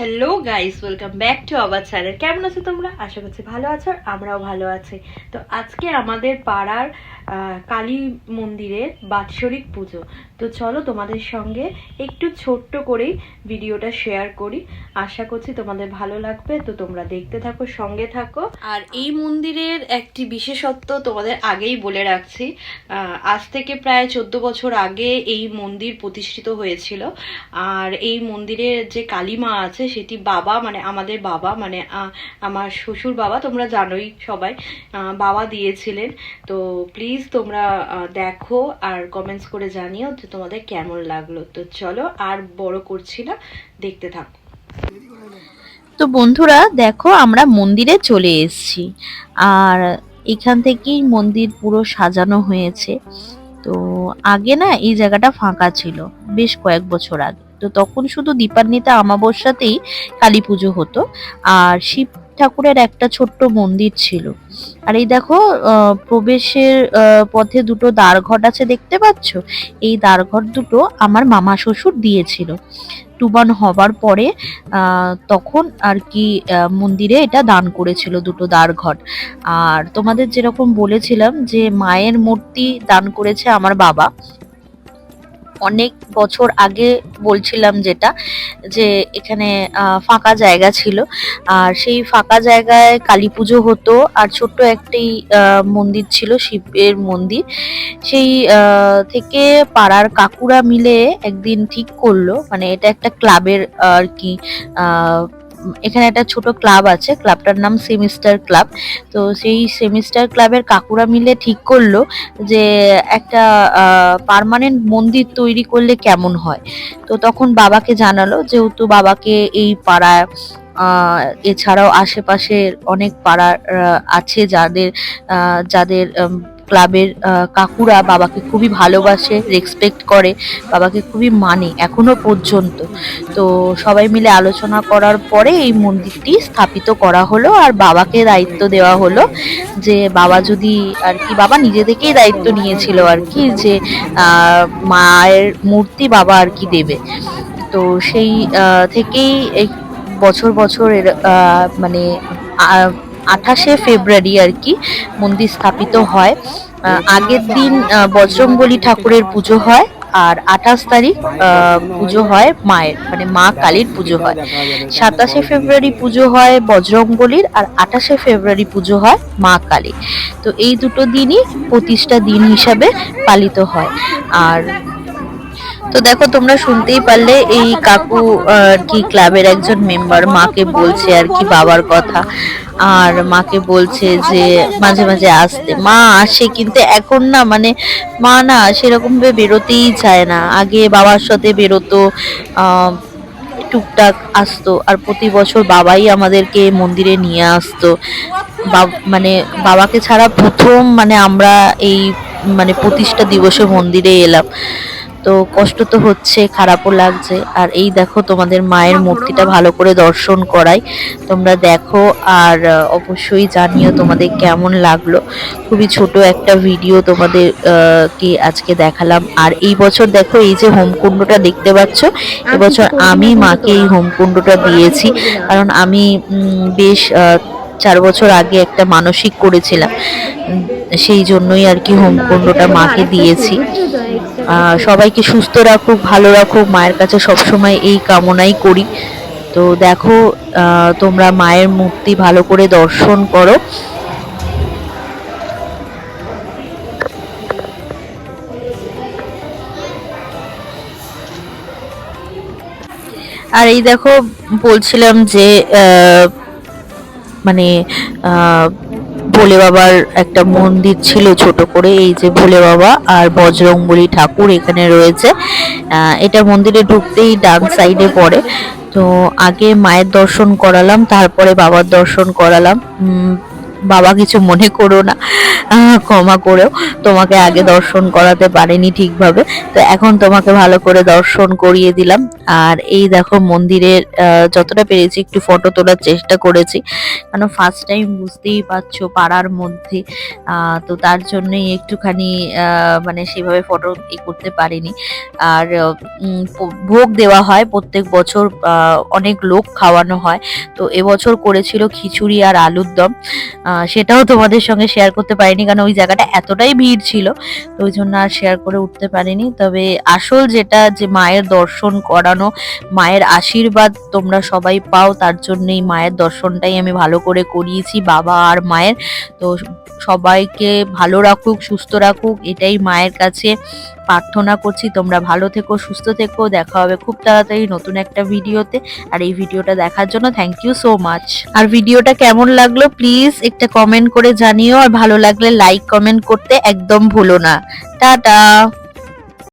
Hello guys welcome back to our channel কেমন আছো তোমরা? আশা করছি ভালো আছো আমরাও ভালো আছি। তো আজকে আমাদের পাড়ার কালী মন্দিরের বাৎসরিক পুজো। তো চলো তোমাদের সঙ্গে একটু ছোট্ট করেই ভিডিওটা শেয়ার করি। আশা করছি তোমাদের ভালো লাগবে। তো তোমরা দেখতে থাকো, সঙ্গে থাকো। আর এই মন্দিরের একটি বিশেষত্ব তোমাদের আগেই বলে রাখছি। আজ থেকে প্রায় চোদ্দ বছর আগে এই মন্দির প্রতিষ্ঠিত হয়েছিল। আর এই মন্দিরের যে কালী মা আছে সেটি বাবা মানে আমাদের বাবা মানে আমার শ্বশুর বাবা, তোমরা জানোই সবাই বাবা দিয়েছিলেন। তো প্লিজ তোমরা দেখো আর কমেন্টস করে জানিও যে তোমাদের কেমন লাগল। তো চলো আর বড় করছি না, দেখতে থাকো। তো বন্ধুরা, দেখো আমরা মন্দিরে চলে এসেছি। আর এখান থেকেই মন্দির পুরো সাজানো হয়েছে। তো আগে না এই জায়গাটা ফাঁকা ছিল, বেশ কয়েক বছর আগে। তো তখন শুধু দীপান্বিতা আমাবস্যাতেই কালী পুজো হতো। আর শিব ঠাকুরের একটা ছোট্ট মন্দির ছিল। আর এই দেখো প্রবেশের পথে দুটো দ্বারঘট আছে, দেখতে পাচ্ছ? এই দ্বারঘট দুটো আমার মামা শ্বশুর দিয়েছিল। টুবান হবার পরে তখন আর কি মন্দিরে এটা দান করেছিল দুটো দ্বারঘট। আর তোমাদের যেরকম বলেছিলাম যে মায়ের মূর্তি দান করেছে আমার বাবা অনেক বছর আগে বলছিলাম যেটা, যে এখানে ফাঁকা জায়গা ছিল। আর সেই ফাঁকা জায়গায় কালী পুজো হতো, আর ছোট্ট একটি মন্দির ছিল শিবের মন্দির। সেই থেকে পাড়ার কাকুরা মিলে একদিন ঠিক করল মানে এটা একটা ক্লাবের আর কি এখানে একটা ছোট ক্লাব আছে, ক্লাবটার নাম সেমিস্টার ক্লাব। তো সেই সেমিস্টার ক্লাবের কাকুরা মিলে ঠিক করল যে একটা পার্মানেন্ট মন্দির তৈরি করলে কেমন হয়। তো তখন বাবাকে জানালো, যেহেতু বাবাকে এই পাড়ায় এছাড়াও আশেপাশের অনেক পাড়া আছে যাদের যাদের ক্লাবের কাকুরা বাবাকে খুবই ভালোবাসে রেসপেক্ট করে, বাবাকে খুবই মানে এখনও পর্যন্ত। তো সবাই মিলে আলোচনা করার পরে এই মন্দিরটি স্থাপিত করা হলো আর বাবাকে দায়িত্ব দেওয়া হলো যে বাবা যদি আর কি, বাবা নিজে থেকেই দায়িত্ব নিয়েছিল আর কি যে মায়ের মূর্তি বাবা আর কি দেবে। তো সেই থেকেই বছর বছর মানে আঠাশে ফেব্রুয়ারি আর কি মন্দির স্থাপিত হয়। আগের দিন বজরংবলী ঠাকুরের পুজো হয় আর আঠাশ তারিখ পুজো হয় মায়ের মানে মা কালীর পুজো হয়। সাতাশে ফেব্রুয়ারি পুজো হয় বজরংবলীর আর আঠাশে ফেব্রুয়ারি পুজো হয় মা কালী তো এই দুটো দিনই প্রতিষ্ঠা দিন হিসাবে পালিত হয়। আর তো দেখো, তোমরা শুনতেই পারলে এই কাকু আর কি ক্লাবের একজন মেম্বার মাকে বলছে আর কি বাবার কথা। আর মাকে বলছে যে, মাঝে মাঝে আসতে। মা আসে কিন্তু এখন না মানে মা না সেরকম ভাবে বেরোতেই চায় না। আগে বাবার সাথে বেরোতো টুকটাক আসতো। আর প্রতি বছর বাবাই আমাদেরকে মন্দিরে নিয়ে আসতো। মানে বাবাকে ছাড়া প্রথম মানে আমরা এই মানে প্রতিষ্ঠা দিবসে মন্দিরে এলাম। তো কষ্ট তো হচ্ছে খারাপও লাগছে। আর এই দেখো তোমাদের মায়ের মূর্তিটা ভালো করে দর্শন করাই তোমরা দেখো আর অবশ্যই জানিও তোমাদের কেমন লাগল। খুবই ছোট একটা ভিডিও তোমাদের কে আজকে দেখালাম। আর এই বছর দেখো এই যে হোমকুণ্ডটা দেখতে পাচ্ছ এবছর আমি মাকে এই হোমকুণ্ডটা দিয়েছি। কারণ আমি বেশ চার বছর আগে একটা মানসিক করেছিলাম। সেই জন্যই আর কি হোমকুণ্ডটা মাকে দিয়েছি। সবাইকে সুস্থ রাখুক, ভালো রাখুক, মায়ের কাছে সবসময় এই কামনাই করি। তো দেখো তোমরা মায়ের মূর্তি ভালো করে দর্শন করো। আর এই দেখো, বলছিলাম যে মানে ভোলে বাবার একটা মন্দির ছিল ছোট করে, এই যে ভোলে বাবা আর বজরংবলী ঠাকুর এখানে রয়েছে। এটা মন্দিরে ঢুকতেই ডান সাইডে পড়ে। তো আগে মায়ের দর্শন করালাম, তারপরে বাবার দর্শন করালাম। বাবা কিছু মনে করো না। ক্ষমা করেও তোমাকে আগে দর্শন করাতে পারেনি ঠিকভাবে। তো এখন তোমাকে ভালো করে দর্শন করিয়ে দিলাম। আর এই দেখো মন্দিরের যতটা পেরেছি একটু ফটো তোলার চেষ্টা করেছি। কারণ ফার্স্ট টাইম বুঝতেই পারছ পাড়ার মধ্যে। তো তার জন্যই একটুখানি মানে সেভাবে ফটো ই করতে পারিনি। আর ভোগ দেওয়া হয় প্রত্যেক বছর অনেক লোক খাওয়ানো হয়। তো এবছর করেছিল খিচুড়ি আর আলুর দম। সেটাও তোমাদের সঙ্গে শেয়ার করতে পারিনি, কারণ ওই জায়গাটা এতটাই ভিড় ছিল, তো ওই জন্য আর শেয়ার করে উঠতে পারিনি। তবে আসল যেটা, যে মায়ের দর্শন করানো, মায়ের আশীর্বাদ তোমরা সবাই পাও, তার জন্যই মায়ের দর্শনটাই আমি ভালো করে করিয়েছি, বাবা আর মায়ের। তো সবাইকে ভালো রাখুক, সুস্থ রাখুক, এটাই মায়ের কাছে প্রার্থনা করছি। তোমরা ভালো থেকো, সুস্থ থেকো। দেখা হবে খুব তাড়াতাড়ি নতুন একটা ভিডিওতে। আর এই ভিডিওটা দেখার জন্য থ্যাংক ইউ সো মাচ আর ভিডিওটা কেমন লাগল প্লিজ একটা কমেন্ট করে জানিও। আর ভালো লাগলে লাইক কমেন্ট করতে একদম ভুলো না। টাটা!